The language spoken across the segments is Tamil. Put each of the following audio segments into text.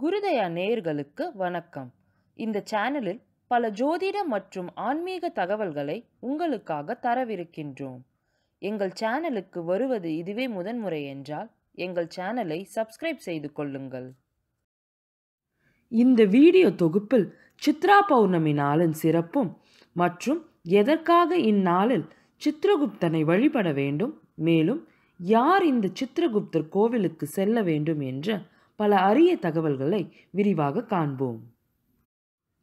குருதயா நேயர்களுக்கு வணக்கம். இந்த சேனலில் பல ஜோதிட மற்றும் ஆன்மீக தகவல்களை உங்களுக்காக தரவிருக்கின்றோம். எங்கள் சேனலுக்கு வருவது இதுவே முதன்முறை என்றால் எங்கள் சேனலை சப்ஸ்கிரைப் செய்து கொள்ளுங்கள். இந்த வீடியோ தொகுப்பில் சித்ரா பௌர்ணமி நாளின் சிறப்பும் மற்றும் எதற்காக இந்நாளில் சித்ரகுப்தனை வழிபட வேண்டும் மேலும் யார் இந்த சித்ரகுப்தர் கோவிலுக்கு செல்ல வேண்டும் என்ற பல அரிய தகவல்களை விரிவாக காண்போம்.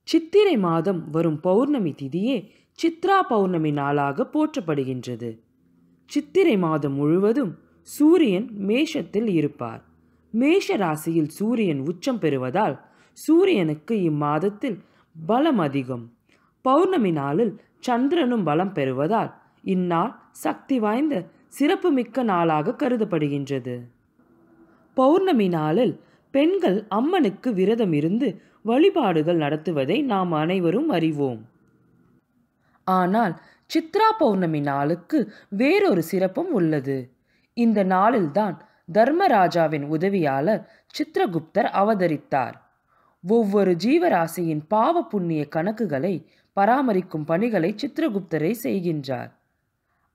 சித்திரை மாதம் வரும் பௌர்ணமி திதியே சித்ரா பௌர்ணமி நாளாக போற்றப்படுகின்றது. சித்திரை மாதம் முழுவதும் சூரியன் மேஷத்தில் இருப்பார். மேஷ ராசியில் சூரியன் உச்சம் பெறுவதால் சூரியனுக்கு இம்மாதத்தில் பலம் அதிகம். பௌர்ணமி நாளில் சந்திரனும் பலம் பெறுவதால் இந்நாள் சக்தி வாய்ந்த சிறப்புமிக்க நாளாக கருதப்படுகின்றது. பௌர்ணமி நாளில் பெண்கள் அம்மனுக்கு விரதம் இருந்து வழிபாடுகள் நடத்துவதை நாம் அனைவரும் அறிவோம். ஆனால் சித்ரா பௌர்ணமி நாளுக்கு வேறொரு சிறப்பும் உள்ளது. இந்த நாளில்தான் தர்மராஜாவின் உதவியாளர் சித்ரகுப்தர் அவதரித்தார். ஒவ்வொரு ஜீவராசியின் பாவ புண்ணிய கணக்குகளை பராமரிக்கும் பணிகளை சித்ரகுப்தரை செய்கின்றார்.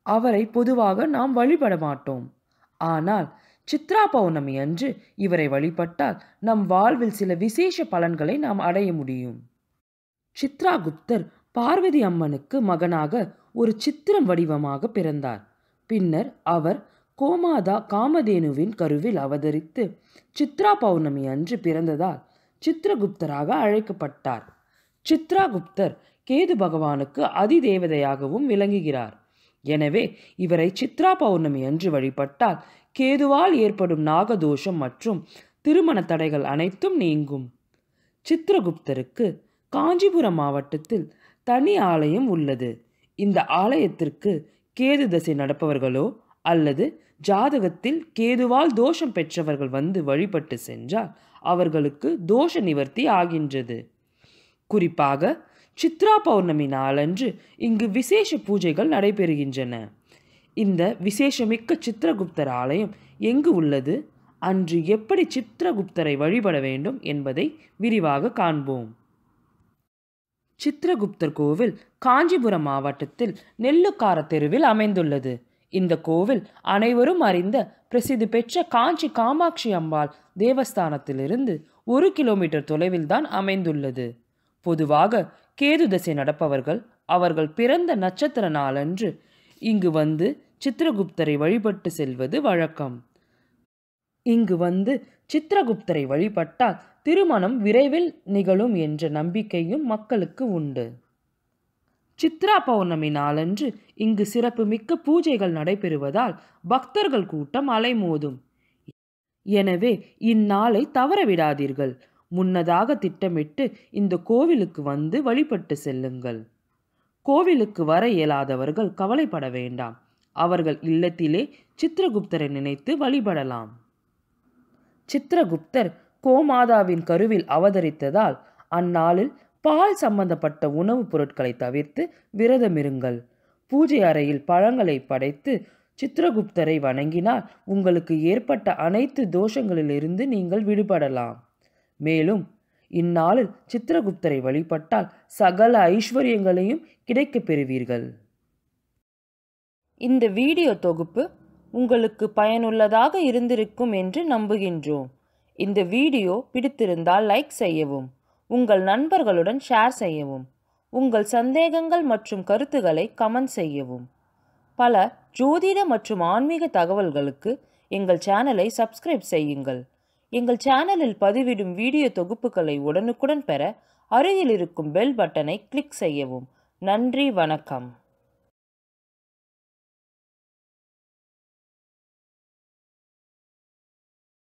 அவரை பொதுவாக நாம் வழிபட மாட்டோம். ஆனால் சித்ரா பௌர்ணமி அன்று இவரை வழிபட்டால் நம் வாழ்வில் சில விசேஷ பலன்களை நாம் அடைய முடியும். சித்ரா குப்தர் பார்வதி அம்மனுக்கு மகனாக ஒரு சித்திரம் வடிவமாக பிறந்தார். பின்னர் அவர் கோமாதா காமதேனுவின் கருவில் அவதரித்து சித்ரா பௌர்ணமி அன்று பிறந்ததால் சித்ரகுப்தராக அழைக்கப்பட்டார். சித்ராகுப்தர் கேது பகவானுக்கு அதிதேவதையாகவும் விளங்குகிறார். எனவே இவரை சித்ரா பௌர்ணமி அன்று வழிபட்டால் கேதுவால் ஏற்படும் நாகதோஷம் மற்றும் திருமண தடைகள் அனைத்தும் நீங்கும். சித்ரகுப்தருக்கு காஞ்சிபுரம் மாவட்டத்தில் தனி ஆலயம் உள்ளது. இந்த ஆலயத்திற்கு கேது தசை நடப்பவர்களோ அல்லது ஜாதகத்தில் கேதுவால் தோஷம் பெற்றவர்கள் வந்து வழிபட்டு சென்றால் அவர்களுக்கு தோஷ நிவர்த்தி ஆகின்றது. குறிப்பாக சித்ரா பௌர்ணமி நாளன்று இங்கு விசேஷ பூஜைகள் நடைபெறுகின்றன. இந்த விசேஷமிக்க சித்ரகுப்தர் ஆலயம் எங்கு உள்ளது? அன்று எப்படி சித்ரகுப்தரை வழிபட வேண்டும் என்பதை விரிவாக காண்போம். சித்ரகுப்தர் கோவில் காஞ்சிபுரம் மாவட்டத்தில் நெல்லுக்கார தெருவில் அமைந்துள்ளது. இந்த கோவில் அனைவரும் அறிந்த பிரசித்தி பெற்ற காஞ்சி காமாட்சி அம்பாள் தேவஸ்தானத்திலிருந்து ஒரு கிலோமீட்டர் தொலைவில் தான் அமைந்துள்ளது. பொதுவாக கேது தசை நடப்பவர்கள் அவர்கள் பிறந்த நட்சத்திர நாளன்று இங்கு வந்து சித்ரகுப்தரை வழிபட்டு செல்வது வழக்கம். இங்கு வந்து சித்ரகுப்தரை வழிபட்டால் திருமணம் விரைவில் நிகழும் என்ற நம்பிக்கையும் மக்களுக்கு உண்டு. சித்ரா பௌர்ணமி நாளன்று இங்கு சிறப்புமிக்க பூஜைகள் நடைபெறுவதால் பக்தர்கள் கூட்டம் அலைமோதும். எனவே இந்நாளை தவறவிடாதீர்கள். முன்னதாக திட்டமிட்டு இந்த கோவிலுக்கு வந்து வழிபட்டு செல்லுங்கள். கோவிலுக்கு வர இயலாதவர்கள் கவலைப்பட வேண்டாம். அவர்கள் இல்லத்திலே சித்ரகுப்தரை நினைத்து வழிபடலாம். சித்ரகுப்தர் கோமாதாவின் கருவில் அவதரித்ததால் அந்நாளில் பால் சம்பந்தப்பட்ட உணவுப் பொருட்களை தவிர்த்து விரதமிருங்கள். பூஜை அறையில் பழங்களை படைத்து சித்ரகுப்தரை வணங்கினால் உங்களுக்கு ஏற்பட்ட அனைத்து தோஷங்களிலிருந்து நீங்கள் விடுபடலாம். மேலும் இந்நாளில் சித்ரகுப்தரை வழிபட்டால் சகல ஐஸ்வர்யங்களையும் கிடைக்கப் பெறுவீர்கள். இந்த வீடியோ தொகுப்பு உங்களுக்கு பயனுள்ளதாக இருந்திருக்கும் என்று நம்புகின்றோம். இந்த வீடியோ பிடித்திருந்தால் லைக் செய்யவும் உங்கள் நண்பர்களுடன் ஷேர் செய்யவும் உங்கள் சந்தேகங்கள் மற்றும் கருத்துக்களை கமெண்ட் செய்யவும். பல ஜோதிட மற்றும் ஆன்மீக தகவல்களுக்கு எங்கள் சேனலை சப்ஸ்கிரைப் செய்யுங்கள். எங்கள் சேனலில் பதிவிடும் வீடியோ தொகுப்புகளை உடனுக்குடன் பெற அருகில் இருக்கும் பெல் பட்டனை கிளிக் செய்யவும். நன்றி வணக்கம்.